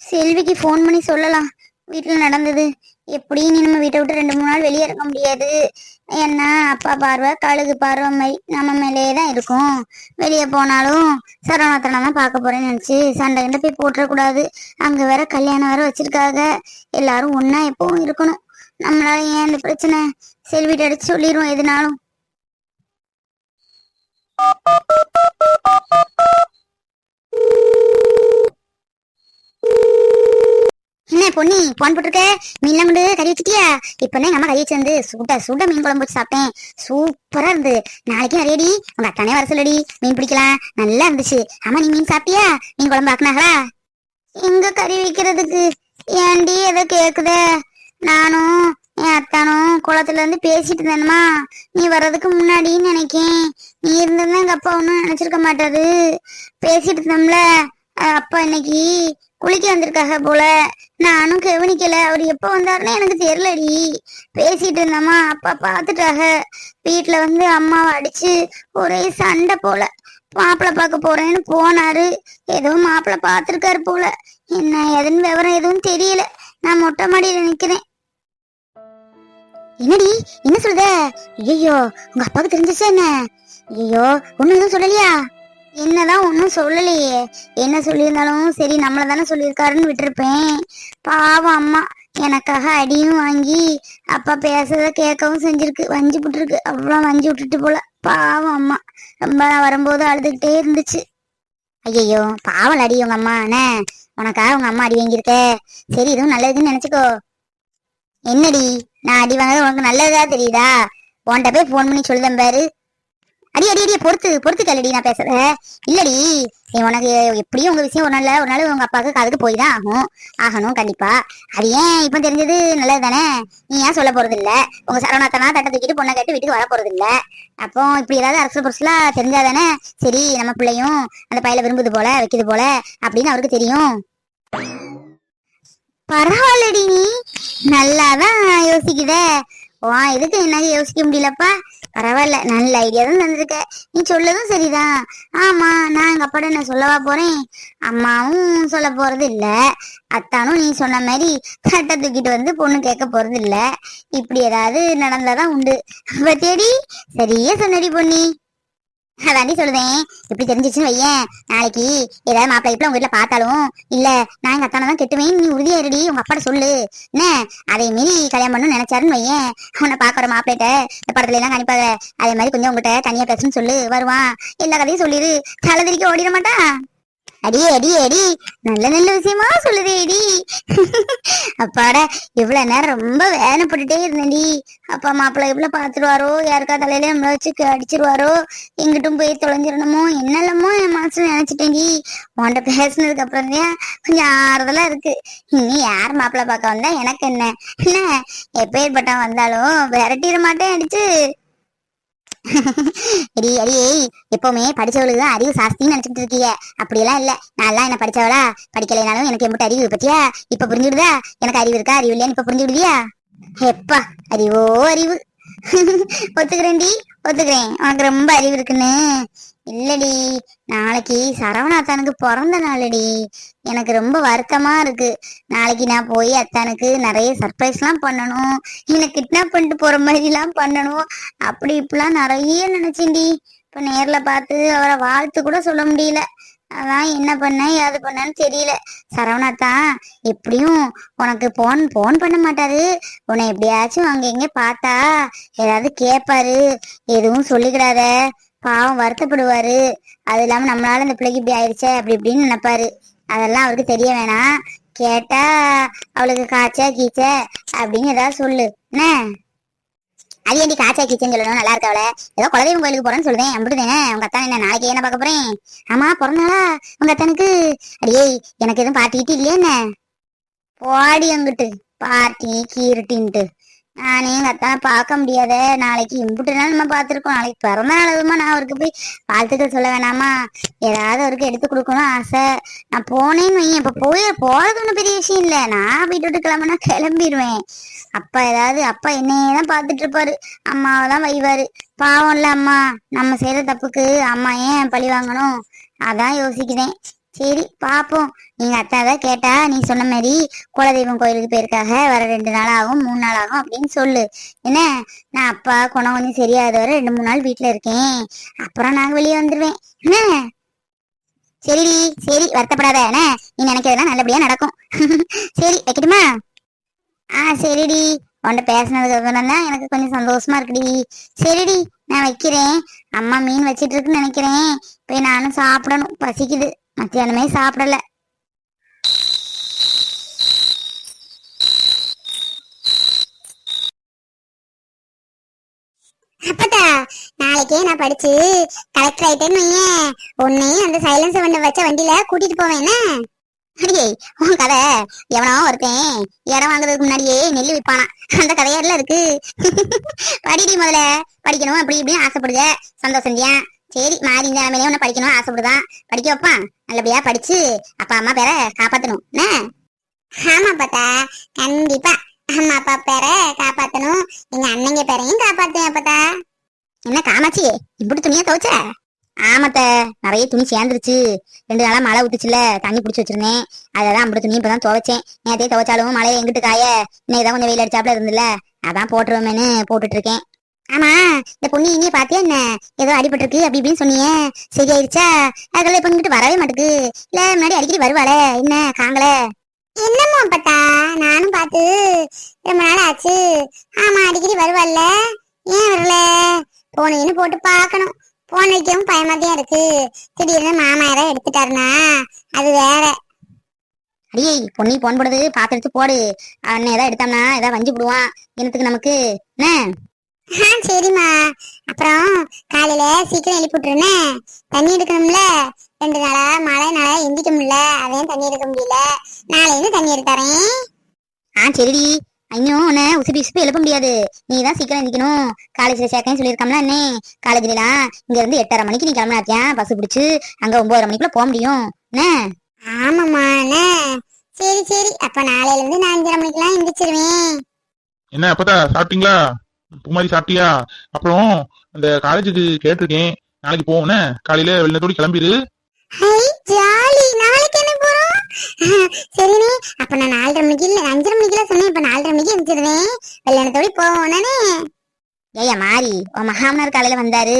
செல்விக்கு phone பண்ணி சொல்லலாம். வீட்டில் நடந்தது. எப்படி நீ நம்ம வீட்டை விட்டு ரெண்டு மூணு நாள் வெளியே இருக்க முடியாது. ஏன்னா அப்பா பார்வை கழுகு பார்வை மாதிரி நம்ம மேலேயே தான் இருக்கும். வெளியே போனாலும் சரவணத்தனை தான் பார்க்க போறேன்னு நினச்சி சண்டை கிட்ட போய் போட்டுறக்கூடாது. அங்கே வேற கல்யாணம் வேற வச்சிருக்காங்க. எல்லாரும் ஒன்றா எப்பவும் இருக்கணும். நம்மளால ஏன் இந்த பிரச்சனை? செல்விட்டு அடிச்சு சொல்லிடுவோம் எதுனாலும். என்ன பொன்னி போன் போட்டிருக்க? மீன்லாம் கொண்டு கறி வச்சிட்டியா? இப்பதான் எங்க அம்மா கறி வச்சிருந்து வந்து சுட சுட மீன் குழம்பு வச்சு சாப்பிட்டேன். சூப்பரா இருந்து. நாளைக்கு நிறையடி உங்க அக்கானே வர சொல்லடி. மீன் பிடிக்கலாம். நல்லா இருந்துச்சு. ஆமா நீ மீன் சாப்பிட்டியா? மீன் குழம்பு ஆக்குனாங்களா? எங்க கறி வைக்கிறதுக்கு? ஏன்டி ஏதோ கேக்குத? நானும் என் அத்தானும் குளத்துல இருந்து பேசிட்டு இருந்தேனுமா. நீ வர்றதுக்கு முன்னாடின்னு நினைக்கேன். நீ இருந்திருந்தா எங்க அப்பா ஒன்றும் நினைச்சிருக்க மாட்டாரு. பேசிட்டு இருந்தோம்ல. அப்பா இன்னைக்கு குளிக்க வந்திருக்காக போல. நானும் கவனிக்கல. அவர் எப்ப வந்தாருன்னு எனக்கு தெரியலடி. பேசிட்டு இருந்தோமா அப்பா பாத்துட்டாக. வீட்டுல வந்து அம்மாவை அடிச்சு ஒரே சண்டை போல. மாப்பிள்ள பார்க்க போறேன்னு போனாரு. ஏதோ மாப்பிள்ள பாத்திருக்காரு போல. என்ன எதுன்னு விவரம் எதுவும் தெரியல. நான் மொட்டை மாடியில நிக்கிறேன். என்னடி என்ன சொல்ற? ஐயோ உங்க அப்பாவுக்கு தெரிஞ்சிச்சா என்ன? ஐயோ ஒண்ணு எதுவும் சொல்லலையா? என்னதான் ஒன்றும் சொல்லலையே. என்ன சொல்லியிருந்தாலும் சரி நம்மள தானே சொல்லியிருக்காருன்னு விட்டுருப்பேன். பாவம் அம்மா எனக்காக அடியும் வாங்கி அப்பா பேசுறத கேட்கவும் செஞ்சிருக்கு. வஞ்சி விட்டுருக்கு அவ்வளோ வஞ்சி விட்டுட்டு போல. பாவம் அம்மா. ரொம்ப வரும்போது அழுதுகிட்டே இருந்துச்சு. ஐயையோ பாவம் அடி உங்க அம்மா. என்ன உனக்காக உங்க அம்மா அடி வாங்கியிருக்க. சரி இதுவும் நல்லதுன்னு நினைச்சுக்கோ. என்னடி? நான் அடி வாங்குறது உனக்கு நல்லதா தெரியுதா? உன்கிட்ட போய் ஃபோன் பண்ணி சொல்லுதேன் பாரு. அடி அடி அடி பொறுத்து பொறுத்து கல்லடி நான் பேசுறேன். இல்லடி நீ உனக்கு எப்படியும் உங்க விஷயம் ஒரு நாள் ஒரு நாள் உங்க அப்பாவுக்கு காதுக்கு போய் தான் ஆகும். ஆகணும் கண்டிப்பா. அது ஏன் இப்ப தெரிஞ்சது நல்லது தானே நீ ஏன் சொல்ல போறது இல்ல உங்க சரவணாத்தனா தட்டை தூக்கிட்டு பொண்ணை கட்டி வீட்டுக்கு வர போறது இல்ல அப்போ இப்படி ஏதாவது அரசு பொருசலா தெரிஞ்சாதானே? சரி நம்ம பிள்ளையும் அந்த பையில விரும்புது போல வைக்குது போல அப்படின்னு அவருக்கு தெரியும். பரவாயில்லடி நீ. நல்லாதான் யோசிக்குத. வா எதுக்கு என்னால யோசிக்க முடியலப்பா? பரவாயில்ல நல்ல ஐடியா தான் தந்திருக்க. நீ சொல்லதும் சரிதான். ஆமா நான் எங்க அப்பாட்ட நான் சொல்லவா போறேன்? அம்மாவும் சொல்ல போறது இல்ல. அத்தானும் நீ சொன்ன மாதிரி தட்டை தூக்கிட்டு வந்து பொண்ணு கேட்க போறது இல்ல. இப்படி ஏதாவது நடந்தாதான் உண்டு. பத்தியடி சரியா சொன்னடி பொண்ணி அதாண்டி சொல்லுவேன். இப்படி தெரிஞ்சிச்சுன்னு வையேன். நாளைக்கு ஏதாவது மாப்பிள்ளை இப்ப உங்க வீட்டுல பார்த்தாலும் இல்ல நான் எங்க அத்தானை தான் கெட்டுவேன். நீ உறுதியா இருடி உங்க அப்பாட்ட சொல்லு. என்ன? அதே மீறி கல்யாணம் பண்ணணும்னு நினைச்சாருன்னு வையேன். உன்னை பாக்குற மாப்பிள்ளைட்ட இந்த படத்துல எல்லாம் கணிப்பாத அதே மாதிரி கொஞ்சம் உங்ககிட்ட தனியா பேசுன்னு சொல்லு. வருவான். எல்லா கதையும் சொல்லிடு தலைதிரிக்க ஓடிட மாட்டான். அடி அடி அடி. நல்ல நல்ல விஷயமா சொல்லுதே அடி. அப்பாடா இவ்வளவு நேரம் ரொம்ப வேதனைப்பட்டுட்டே இருந்தேன்டி. அப்பா மாப்பிள்ள எவ்வளவு பாத்துருவாரோ? யாருக்கா தலையில நம்மள வச்சு அடிச்சிருவாரோ? எங்கிட்டும் போய் தொலைஞ்சிடணுமோ? என்னெல்லாமோ என் மனசுல நினைச்சிட்டேன்டி. உன்கிட்ட பேசுனதுக்கு அப்புறம் தான் கொஞ்சம் ஆறுதலா இருக்கு. இனி யார் மாப்பிள்ள பார்க்க வந்தா எனக்கு என்ன? என்ன? எப்பேற்பட்டா வந்தாலும் விரட்டிட மாட்டேன் அடிச்சு. அடி அடி எப்பவுமே படிச்சவளுக்கு தான் அறிவு சாஸ்தின்னு நினைச்சிட்டு இருக்கீங்க. அப்படியெல்லாம் இல்ல. நான் எல்லாம் என்ன படிச்சவளா? படிக்கலைனாலும் எனக்கு எம்பிட்ட அறிவு பத்தியா? இப்ப புரிஞ்சுடுதா எனக்கு அறிவு இருக்கா? அறிவு இல்லையான்னு இப்ப புரிஞ்சுடுவியா எப்பா அறிவோ அறிவு. ஒத்துக்கிறேன்டி ஒத்துக்கிறேன். உனக்கு ரொம்ப அறிவு இருக்குன்னு. இல்லடி நாளைக்கு சரவணாத்தானுக்கு பிறந்த நாளடி. எனக்கு ரொம்ப வருத்தமா இருக்கு. நாளைக்கு நான் போய் அத்தானுக்கு நிறைய சர்ப்ரைஸ்லாம் பண்ணணும். என்னை கிட்னாப் பண்ணிட்டு போற மாதிரிலாம் பண்ணணும். அப்படி இப்படிலாம் நிறைய நினைச்சேன்டி. இப்ப நேர்ல பார்த்து அவரை வாழ்த்து கூட சொல்ல முடியல. அதான் என்ன பண்ண ஏது பண்ணன்னு தெரியல. சரவணாத்தான் எப்படியும் உனக்கு போன் போன் பண்ண மாட்டாரு. உன்னை எப்படியாச்சும் அங்க எங்க பார்த்தா ஏதாவது கேட்பாரு எதுவும் சொல்லிக்கிடாத. பாவம் வருத்தப்படுவாரு. அது இல்லாம நம்மளால இந்த பிள்ளைக்கு இப்படி ஆயிடுச்சே அப்படி இப்படின்னு நினைப்பாரு. அதெல்லாம் அவருக்கு தெரிய வேணாம். கேட்டா அவளுக்கு காய்ச்ச கீச்ச அப்படின்னு ஏதாவது சொல்லு. என்ன? அது ஏன்டி காய்ச்சா கீச்சன்னு சொல்லணும்? நல்லா இருக்கவள ஏதோ குலதெய்வம் கோயிலுக்கு போறேன்னு சொல்லுவேன் அப்படிதானே உங்க அத்தான் என்ன நாளைக்கு என்ன பார்க்க போறேன்? ஆமா பிறந்தாளா உங்க அத்தானுக்கு? அடியே எனக்கு எதுவும் பாட்டிக்கிட்டு இல்லையா என்ன? போடி அங்கிட்டு. பார்ட்டி கீருட்டின்ட்டு. நானே எங்க அத்தானை பார்க்க முடியாத. நாளைக்கு இம்புட்டு நாள் நம்ம பார்த்துருக்கோம். நாளைக்கு பிறந்த நாள் அதுமா நான் அவருக்கு போய் வாழ்த்துக்கள் சொல்ல வேணாமா? ஏதாவது அவருக்கு எடுத்து கொடுக்கணும் ஆசை. நான் போனேன்னு வையேன். இப்ப போய் போறது ஒன்றும் பெரிய விஷயம் இல்லை. நான் வீட்டு விட்டு கிளம்புனா கிளம்பிடுவேன் அப்பா ஏதாவது அப்பா என்னையே தான் பார்த்துட்டு இருப்பாரு. அம்மாவை தான் வைவாரு. பாவம் இல்ல அம்மா. நம்ம செய்யற தப்புக்கு அம்மா ஏன் பழி வாங்கணும்? அதான் யோசிக்கிறேன். சரி பாப்போம். நீங்க அத்தாவை கேட்டா நீ சொன்ன மாதிரி குலதெய்வம் கோயிலுக்கு போயிருக்காக வர ரெண்டு நாள் ஆகும் மூணு நாள் ஆகும் அப்படின்னு சொல்லு. என்ன? நான் அப்பா குணம் கொஞ்சம் சரியாத வர ரெண்டு மூணு நாள் வீட்டுல இருக்கேன். அப்புறம் நாங்க வெளியே வந்துருவேன். என்ன? சரிடி சரி வருத்தப்படாத. என்ன? நீ நினைக்கிறதெல்லாம் நல்லபடியா நடக்கும். சரி வைக்கட்டுமா? ஆ சரிடி. உன்கிட்ட பேசினதுக்கு அப்புறம் தான் எனக்கு கொஞ்சம் சந்தோஷமா இருக்குடி. சரிடி நான் வைக்கிறேன். அம்மா மீன் வச்சிட்டு இருக்குன்னு நினைக்கிறேன். போய் நானும் சாப்பிடணும். பசிக்குது. மத்தியானமே சாப்பிடல. அப்பதா நாளைக்கே நான் படிச்சு கலெக்டர் ஆயிட்டேன்னு வையேன் உன்னையும் அந்த சைலன்ஸ் வண்டி வச்ச வண்டியில கூட்டிட்டு போவேன் என்ன? அடியே உன் கதை எவனோ ஒருத்தன் இடம் வாங்குறதுக்கு முன்னாடியே நெல்லு விற்பானா அந்த கதையாடுல இருக்கு படிடி முதல்ல படிக்கணும் அப்படி இப்படின்னு ஆசைப்படுங்க சந்தோஷம் சரி மாறி இந்த நிலைமையிலே உன்னை படிக்கணும் ஆசைப்படுதான் படிக்க வைப்பான் நல்லபடியா படிச்சு அப்பா அம்மா பேரை காப்பாத்தணும். என்ன? ஆமா பாத்தா கண்டிப்பா. அம்மா அப்பா பேரை காப்பாத்தணும். எங்க அண்ணங்க பேரையும் காப்பாத்துவேன் பாத்தா என்ன காமாச்சி இப்படி துணியா துவச்ச? ஆமாத்த. நிறைய துணி சேர்ந்துருச்சு. ரெண்டு நாளா மழை ஊத்துச்சுல தண்ணி பிடிச்சி வச்சிருந்தேன். அதெல்லாம் அப்படி துணி இப்பதான் துவைச்சேன். நேரத்தையே துவைச்சாலும் மழையை எங்கிட்டு காய? இன்னைக்கு தான் கொஞ்சம் வெயில் அடிச்சாப்ல இருந்துல்ல. அதான் போட்டுருவேன்னு போட்டுட்டு இருக்கேன். ஆமா இந்த பொண்ணு இனியே பாத்தியா என்ன? ஏதோ அடிபட்டிருக்கு அப்படி இப்படின்னு சொன்னியே. சரியாயிருச்சா? அதுக்கெல்லாம் இப்ப இங்கிட்டு வரவே மாட்டுக்கு. இல்ல முன்னாடி அடிக்கடி வருவாளே. என்ன காங்கல? என்னமோ பத்தா நானும் பார்த்து ரொம்ப நாள் ஆச்சு. ஆமா அடிக்கடி வருவாள்ல. ஏன் வரல? போனீங்கன்னு போட்டு பார்க்கணும். போன் வைக்கவும் பயமாதான் இருக்கு. திடீர்னு மாமா யாராவது எடுத்துட்டாருனா அது வேற. அடியே பொண்ணி போன் போடுறது பார்த்து எடுத்து போடு. அண்ணன் ஏதாவது எடுத்தோம்னா ஏதாவது வஞ்சி போடுவான். என்னத்துக்கு நமக்கு? என்ன? ஆ சரிம்மா. அப்புறம் காலையில சீக்கிரம் எழுப்பி விட்டுருனே தண்ணி எடுக்கணும்ல. ரெண்டு நாளா மழைனால எந்திக்க முடியல. அதையும் தண்ணி எடுக்க முடியல. நாளையில தண்ணி எடுத்தாரேன் ஆ சரிடி. ஐயோ உன்னை உசுப்பி உசுப்பி எழுப்ப முடியாது. நீ தான் சீக்கிரம் எந்திக்கணும். காலேஜ்ல சேர்க்கன்னு சொல்லியிருக்கோம்ல அண்ணே. காலேஜ்லாம் இங்க இருந்து எட்டரை மணிக்கு நீ கிளம்பினாத்தியா பஸ் பிடிச்சு அங்க ஒன்பதரை மணிக்குள்ள போக முடியும். என்ன ஆமாம்மா அண்ணே. சரி சரி. அப்ப நாளையில இருந்து நான் அஞ்சரை மணிக்கெல்லாம் எந்திரிச்சிருவேன். என்ன அப்பதா சாப்பிட்டீங்களா? பூமாரி சாப்பிட்டியா? அப்புறம் அந்த காலேஜுக்கு கேட்டிருக்கேன். நாளைக்கு போவோம்னே காலையில வெளிநத்தோடு கிளம்பிடு. ஹை ஜாலி. நாளைக்கு என்ன போறோம்? சரிண்ணே அப்ப நான் நாலரை மணிக்கு இல்ல அஞ்சரை மணிக்குல சொன்னேன். இப்ப நாலரை மணிக்கு எந்திரிச்சிருவேன். வெள்ளனத்தோடி போவோம் நானே ஏய்யா மாறி உன் மகாமனார் காலையில வந்தாரு.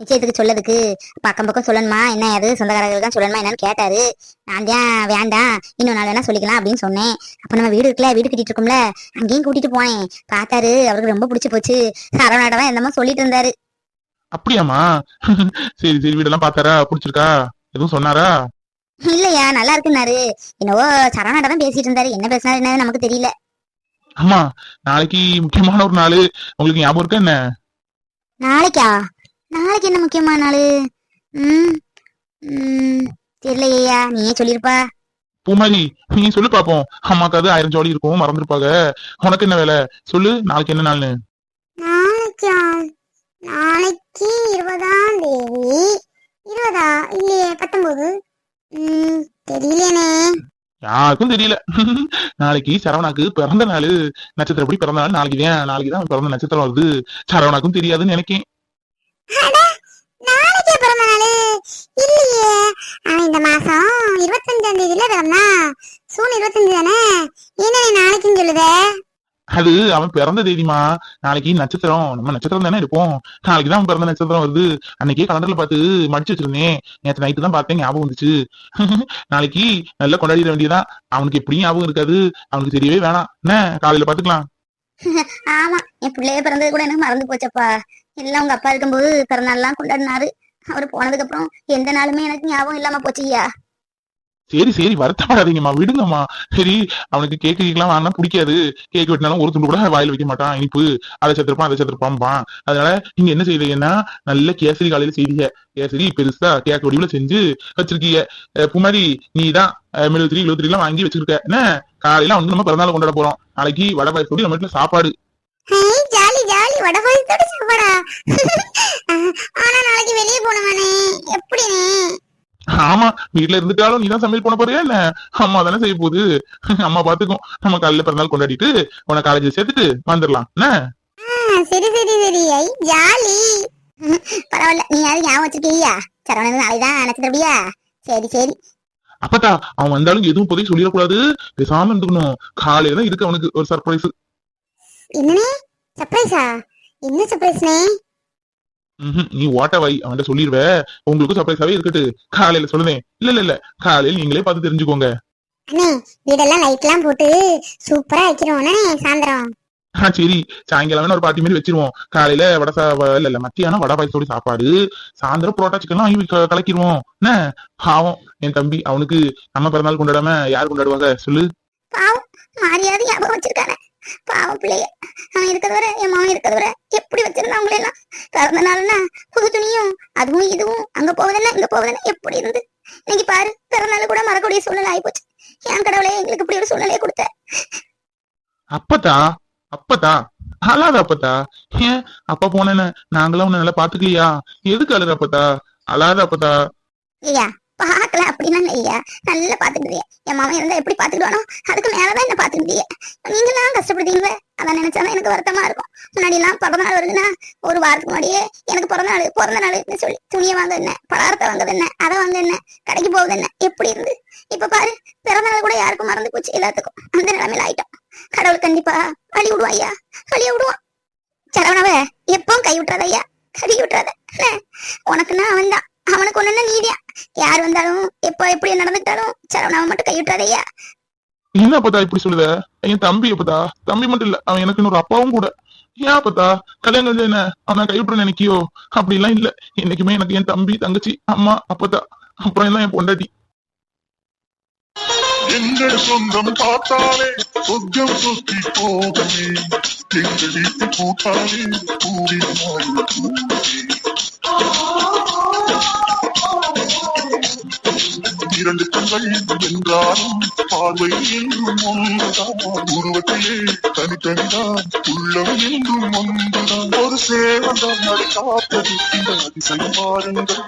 நிச்சயத்துக்கு சொல்லதுக்கு பக்கம் பக்கம் சொல்லணுமா? என்ன அது? சொந்தக்காரர்கள் தான் சொல்லணுமா? என்னன்னு கேட்டாரு. நான் தான் வேண்டாம். இன்னும் நாள் வேணா சொல்லிக்கலாம் அப்படின்னு சொன்னேன். அப்ப நம்ம வீடு இருக்குல்ல வீடு கட்டிட்டு இருக்கோம்ல அங்கேயும் கூட்டிட்டு போனேன். பார்த்தாரு அவருக்கு ரொம்ப பிடிச்சு போச்சு. சரவணாடவன் என்னமோ சொல்லிட்டு இருந்தாரு. அப்படியாம்மா? சரி சரி வீடெல்லாம் பார்த்தாரா? பிடிச்சிருக்கா? எதுவும் சொன்னாரா? இல்லையா நல்லா இருக்குன்னாரு. என்னவோ சரவணாட்ட தான் பேசிட்டு இருந்தாரு. என்ன பேசினாரு என்னன்னு நமக்கு தெரியல. அம்மா நாளைக்கு முக்கியமான ஒரு நாள். உங்களுக்கு ஞாபகம் இருக்கா என்ன? நாளைக்கா? நாளைக்கு என்ன முக்கியமான நாளு? ம் ம் தெரியலையா நீயே சொல்லிருப்பா. பூமாரி நீ சொல்லு பாப்போம். அம்மாக்காவது ஆயிரம் ஜோடி இருக்கும் மறந்துருப்பாங்க. உனக்கு என்ன வேலை? சொல்லு நாளைக்கு என்ன நாள்னு? நாளைக்கா? நாளைக்கு இருபதாம் தேதி. இருபதா? இல்லையே பத்தொன்பது ம் தெரியலையனே. யாருக்கும் தெரியல. நாளைக்கு சரவணாக்கு பிறந்த நாள். நட்சத்திரப்படி பிறந்த நாள். நாளைக்கு தான் நாளைக்கு தான் பிறந்த நட்சத்திரம் வருது. சரவணாக்கும் தெரியாதுன்னு நினைக்கேன். நாளைக்கே பிறந்த நாளு இல்லையே. அவன் இந்த மாசம் இருபத்தஞ்சாம் தேதியில பிறந்தா. சூன் இருபத்தஞ்சு தானே. என்ன நாளைக்குன்னு சொல்லுதே? அது அவன் பிறந்த தேதிமா நாளைக்கு நட்சத்திரம். நம்ம நட்சத்திரம் தானே இருப்போம் நாளைக்கு தான் அவன் பிறந்த நட்சத்திரம் வருது. அன்னைக்கே கலண்டர்ல பார்த்து மடிச்சு வச்சிருந்தேன். நேற்று நைட்டு தான் பார்த்தேன் ஞாபகம் வந்துச்சு. நாளைக்கு நல்லா கொண்டாடிட வேண்டியதான் அவனுக்கு எப்படியும் ஞாபகம் இருக்காது. அவனுக்கு தெரியவே வேணாம். என்ன காலையில பாத்துக்கலாம் ஆமா என் பிள்ளைய பிறந்தது கூட எனக்கு மறந்து போச்சப்பா. எல்லாம் உங்க அப்பா இருக்கும்போது பிறநாள்லாம் கொண்டாடினாரு. அவர் போனதுக்கு அப்புறம் எந்த நாளுமே எனக்கு ஞாபகம் இல்லாம போச்சு ஐயா சரி சரி வருத்தப்படாதீங்கம்மா. விடுங்கம்மா. சரி அவனுக்கு கேக்கு கேக்கலாம் வாங்கினா பிடிக்காது. கேக் வெட்டினாலும் ஒரு துண்டு கூட வாயில் வைக்க மாட்டான். இனிப்பு அதை செத்துருப்பான் அதை செத்துருப்பான்பான் அதனால நீங்க என்ன செய்வீங்கன்னா நல்ல கேசரி காலையில செய்றீங்க. கேசரி பெருசா கேக் வடிவுல செஞ்சு வச்சிருக்கீங்க. புமாரி நீ தான் மெழுகுத்திரி எழுபத்திரி வாங்கி வச்சிருக்க. என்ன? காலையில அவனுக்கு நம்ம பிறந்தநாள் கொண்டாட போறோம். நாளைக்கு வடை சொல்லி நம்ம வீட்டுல சாப்பாடு. ஜாலி ஜாலி வடை பாயசத்தோட சாப்பாடா? ஆனா நாளைக்கு வெளியே போனவனே எப்படினே? ஆமா வீட்டுல இருந்துட்டாலும் நீ தான் சமையல் பண்ண போறியா என்ன அம்மா தானே செய்ய போகுது. அம்மா பாத்துக்கும் நம்ம காலையில பிறந்தநாள் கொண்டாடிட்டு உன காலேஜ் சேர்த்துட்டு வந்துடலாம். என்ன? சரி சரி சரி. ஐ ஜாலி. பரவாயில்ல. நீ யாரும் ஞாபகம் வச்சிருக்கியா சரவணன் நாளைக்கு தான் நட்சத்திரப்படியா சரி சரி. அப்பத்தா அவன் வந்தாலும் எதுவும் போதே சொல்லிடக்கூடாது. பேசாம இருந்துக்கணும். காலையில தான் இருக்கு அவனுக்கு ஒரு சர்ப்ரைஸ் என்னனே சர்ப்ரைஸா என்ன சர்ப்ரைஸ்னே நீ ஓட்ட வை அவன்கிட்ட சொல்லிடுவ உங்களுக்கு சர்ப்ரைஸாவே இருக்கட்டு காலையில சொல்லுதேன் இல்ல இல்ல இல்ல. காலையில நீங்களே பார்த்து தெரிஞ்சுக்கோங்க. அண்ணே வீடெல்லாம் லைட்லாம் போட்டு சூப்பரா வைக்கிறோம். சாயந்தரம்? ஆ சரி. சாயங்காலம் ஒரு பாட்டி மாதிரி வச்சிருவோம். காலையில வடை சா இல்ல இல்ல மத்தியானம் வடை பாயசத்தோட சாப்பாடு. சாயந்தரம் புரோட்டா சிக்கன்லாம் வாங்கி கலக்கிடுவோம் என்ன? பாவம். என் தம்பி அவனுக்கு நம்ம பிறந்தநாள் கொண்டாடாம யார் கொண்டாடுவாங்க? சொல்லு. பாவம். மாறியாவது ஞாபகம் வச்சிருக்கானே. பாவம் பிள்ளைய. அவன் இருக்கிறத வர என் மாவன் இருக்கிறத வர எப்படி வச்சிருந்தான் அவங்கள எல்லாம் பிறந்த நாள்னா புது துணியும் அதுவும் இதுவும் அங்க போவதென்ன இங்க போவதென்ன எப்படி இருந்து? இன்னைக்கு பாரு பிறந்த நாள் கூட மறக்கூடிய சூழ்நிலை ஆயிப்போச்சு. என் கடவுளே எங்களுக்கு இப்படி ஒரு சூழ்நிலையை கொடுத்த? அப்பத்தா அப்பத்தா அழாத அப்பத்தா. ஏன் அப்பா போனேன்னு நாங்களும் உன்னை நல்லா பாத்துக்கலையா எதுக்கு அழுற அப்பத்தா? அழாத அப்பத்தா. ஐயா பாக்கல அப்படின்னா இல்லையா நல்லா பாத்துக்கிட்டே என் மாமன் இருந்தா எப்படி பாத்துக்கிடுவானோ அதுக்கு மேலதான் என்ன பாத்துக்கிட்டீங்க நீங்க எல்லாம் கஷ்டப்படுத்தீங்களே? அதான் நினைச்சாதான் எனக்கு வருத்தமா இருக்கும். முன்னாடி எல்லாம் பிறந்த நாள் வருதுன்னா ஒரு வாரத்துக்கு முன்னாடியே எனக்கு பிறந்த நாள் பிறந்த நாள்னு சொல்லி துணியை வாங்க என்ன? பலாரத்தை வாங்குறது என்ன? அதை வாங்க என்ன? கடைக்கு போகுது என்ன? எப்படி இருந்து? இப்ப பாரு பிறந்த நாள் கூட யாருக்கும் மறந்து போச்சு எல்லாத்துக்கும். அந்த நிலைமையில ஆயிட்டோம். கடவுள் கண்டிப்பா வழி விடுவான் ஐயா. வழிய விடுவான். சரவணவ எப்பவும் கை விட்டுறாத ஐயா. கழுவி விட்டுறாத. உனக்குன்னா அவன் தான் அவனுக்கு ஒண்ணுன்னா நீதியா? யார் வந்தாலும் எப்ப எப்படி நடந்துட்டாலும் சரவணாவை மட்டும் கை விட்டுறாத ஐயா. என்ன அப்பத்தா இப்படி சொல்லுத? என் தம்பி அப்பத்தா? தம்பி மட்டும் இல்ல அவன் எனக்கு இன்னொரு அப்பாவும் கூட. ஏன் அப்பத்தா? கல்யாணம் கழிஞ்சா என்ன? அவனை கைவிட்டுற நினைக்கியோ? அப்படி எல்லாம் இல்ல. என்னைக்குமே எனக்கு என் தம்பி தங்கச்சி அம்மா அப்பத்தா அப்புறம் எல்லாம் என் பொண்டாட்டி. எங்கள் சொந்தம் பார்த்தாலே சொர்க்கம் சுத்தி போகவே. எங்கள் வீட்டு கூட்டாலே கூடி என்றாலும் பார்வை என்றும் ஒன்றுதான் உருவத்திலே தனித்தனிதான் உள்ளம் என்றும் ஒன்றுதான் ஒரு சேவந்தான் நடை காப்பது. இந்த அதிசயம் பாருங்கள்